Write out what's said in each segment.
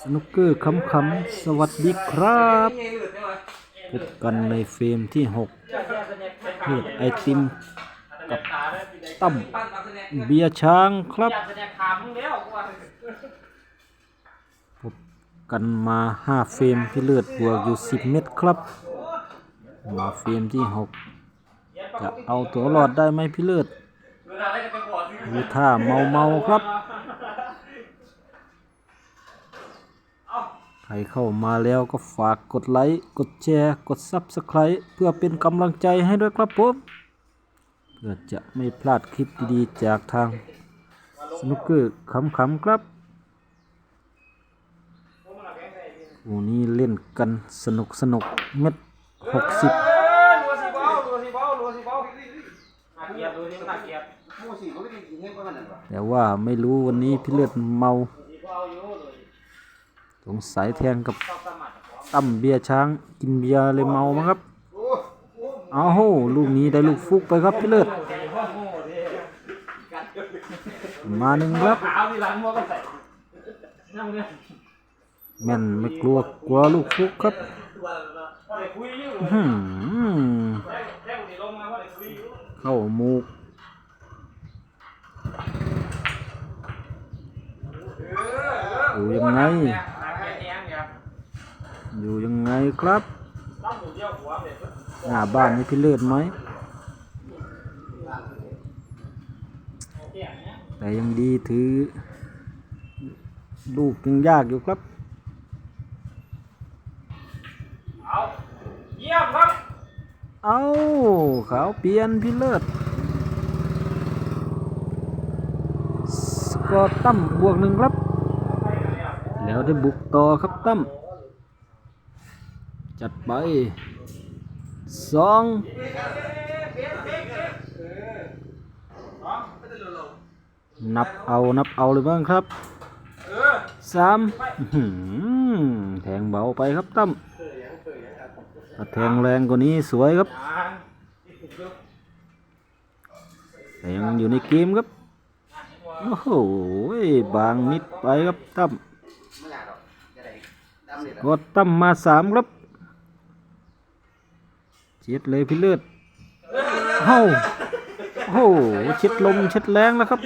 สนุกเกอร์คำคำๆสวัสดีครับพบกันในเฟรมที่6เพื่อไอติมกับตั้มเบียร์ช้างครับพบกันมา5เฟรมที่เลือดบวกอยู่10เม็ดครับ มาเฟรมที่6จะเอาตัวรอดได้ไหมพี่เลือดดูท่าเมาเมาๆครับ ใค รเข้ามาแล้วก็ฝากกดไลค์ กดแชร์ กด Subscribe เพื่อเป็นกำลังใจให้ด้วยครับผม เพื่อจะไม่พลาดคลิปดีๆ จากทางสนุกเกอร์ขำๆครับวันนี้เล่นกันสนุกสนุกเม็ดหกสิบแต่ว่าไม่รู้วันนี้พี่เลือดเมา สงสัยแทงกับตั้มเบียร์ช้างกินเบียร์เลยเมามั้งครับเอาโหลูกนี้ได้ลูกฟุกไปครับพี่เลือดมาหนึ่งครับขาวที่หลังมัวก็ใส่นั่งเนี่ยแม่นไม่กลัวกลัวลูกฟุกครับว่าได้คุยอยู่อื้อหือแค่คนนี้ลงมาว่าได้คุยอยู่เข้ามูกอยู่ยังไง น่าเกลียดแย้งเนี่ย อยู่ยังไง ครับต้องหมูเดียวหัวเด็ดหน้าบ้านนี่พี่เลือดไหมเกี่ยเนี่ยแต่ยังดีถือ ลูกยังยากอยู่ครับเอาเยี่ยมครับ เอาขาวเปลี่ยนพี่เลิศสกอร์ตั้มบวกหนึ่งครับ แล้วได้บุกต่อครับตั้ม จัดไปสองนับเอานับเอาเลยบ้างครับเออสามอื้อหือแทงเบาไปครับตั้มถ้าแทงแรงกว่านี้สวยครับอ่าแต่ยังอยู่ในเกมครับโอ้โหบางนิดไปครับตั้มกดตั้มมาสามครับเช็ดเลยพี่เลือดเฮ้าโอ้โหเช็ดลมเช็ดแรงแล้วครับ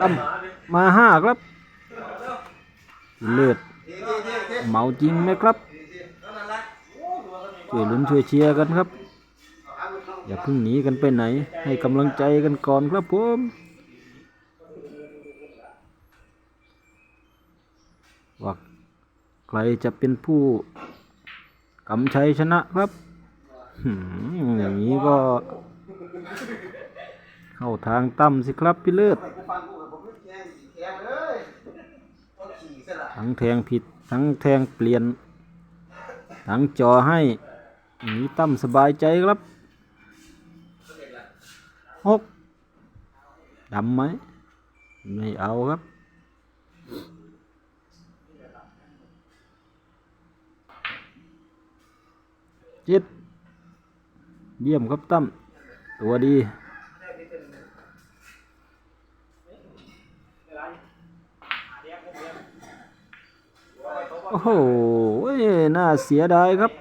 ตั้มมาห้าครับ เลือดเมาจริงไหมครับช่วยลุ้นช่วยเชียร์กันครับ อย่าเพิ่งหนีกันไปไหน ให้กำลังใจกันก่อนครับผมว่าใครจะเป็นผู้ กำชัยชนะครับอย่างนี้ก็ เข้าทางตั้มสิครับพี่เลิศทั้งแทงผิด ทั้งแทงเปลี่ยน ทั้งจอให้นี้ตั้มสบายใจครับหกดำไหม ไม่เอาครับ เจ็ดเยี่ยมครับตั้มตัวดีโอ้โหน่าเสียดายครับ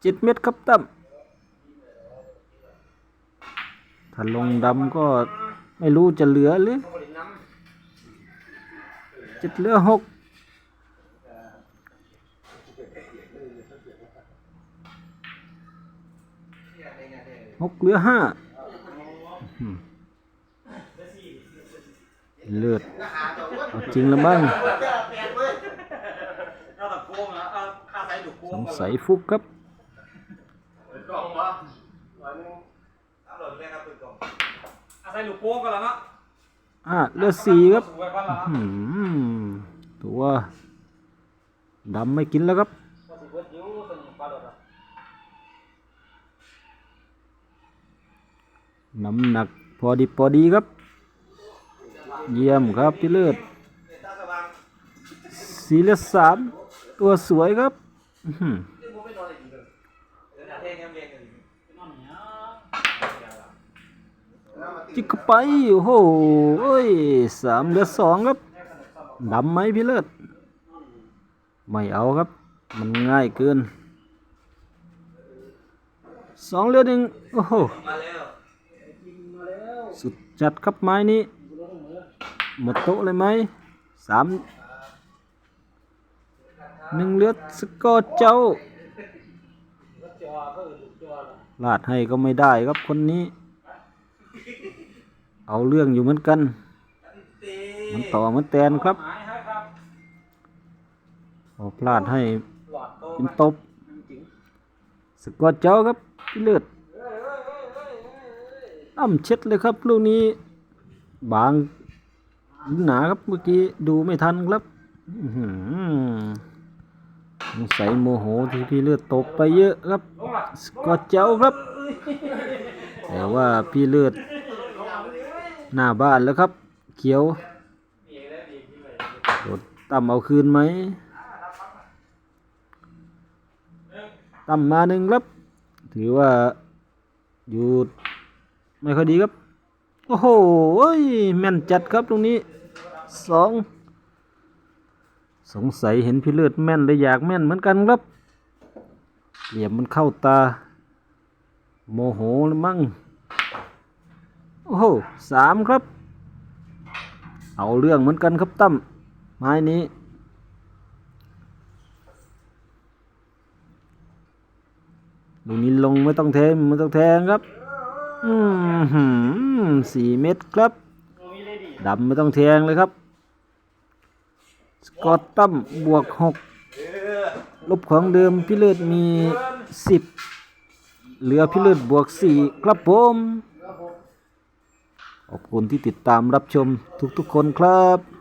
เจ็ดเม็ดครับตั้มถ้าลงดำก็ไม่รู้จะเหลือหรือจะเหลือหก หกเหลือห้าอืมเลือดเอาจริงแล้วมั้งเอาตะโกงเหรอเอาข้าใส่ดุโกสงงสัยฟุกครับกล่องวะเอาใส่ดุโกงกันแล้วเนาะอ่าเหลือสี่ครับสวยบ้านละอืมตัวดำไม่กินแล้วครับ ว่าสิเบิดอยู่สนิทปลาโดดอะ น้ำหนักพอดีพอดีครับ เยี่ยมครับพี่เลิศสี่เลือสามตัวสวยครับจิกไปโอ้โหเอ้ยสามเหลือสองครับดำไหมพี่เลิศไม่เอาครับ มันง่ายเกินสองเหลือหนึ่งโอ้โห สุดจัดครับไม้นี้ หมดโต๊ะเลยไหมสามหนึ่งเลือดสกอเจ้า ลาดให้ก็ไม่ได้ครับคนนี้ เอาเรื่องอยู่เหมือนกัน มันต่อเหมือนแตนครับหายให้ครับออกพลาดให้เป็นตบสกอเจ้าครับเลือด อ้ำเช็ดเลยครับลูกนี้ บางหนาครับเมื่อกี้ดูไม่ทันครับอื้อหือสงสัยโมโหที่พี่เลือดตบไปเยอะครับ สกอร์เจ้าครับ แต่ว่าพี่เลือด หน้าบ้านแล้วครับ เขียวโดดต่ำเอาคืนไหมต่ำมาหนึ่งครับ ถือว่าอยู่ ไม่ค่อยดีครับ โอ้โหแม่นจัดครับตรงนี้สองสงสัยเห็นพี่เลือดแม่นเลยอยากแม่นเหมือนกันครับเหลี่ยมมันเข้าตา โมโหเลยมั้งโอ้โหสามครับ เอาเรื่องเหมือนกันครับตั้มไม้นี้ลูกนี้ลงไม่ต้องแทงไม่ต้องแทงครับ อืมสี่เม็ดครับดำไม่ต้องแทงเลยครับ สกอตตั้มบวกหกลบของเดิมพิเลิศมีสิบเหลือพิเลตบวกสี่ครับผมขอบคุณที่ติดตามรับชมทุกๆคนครับ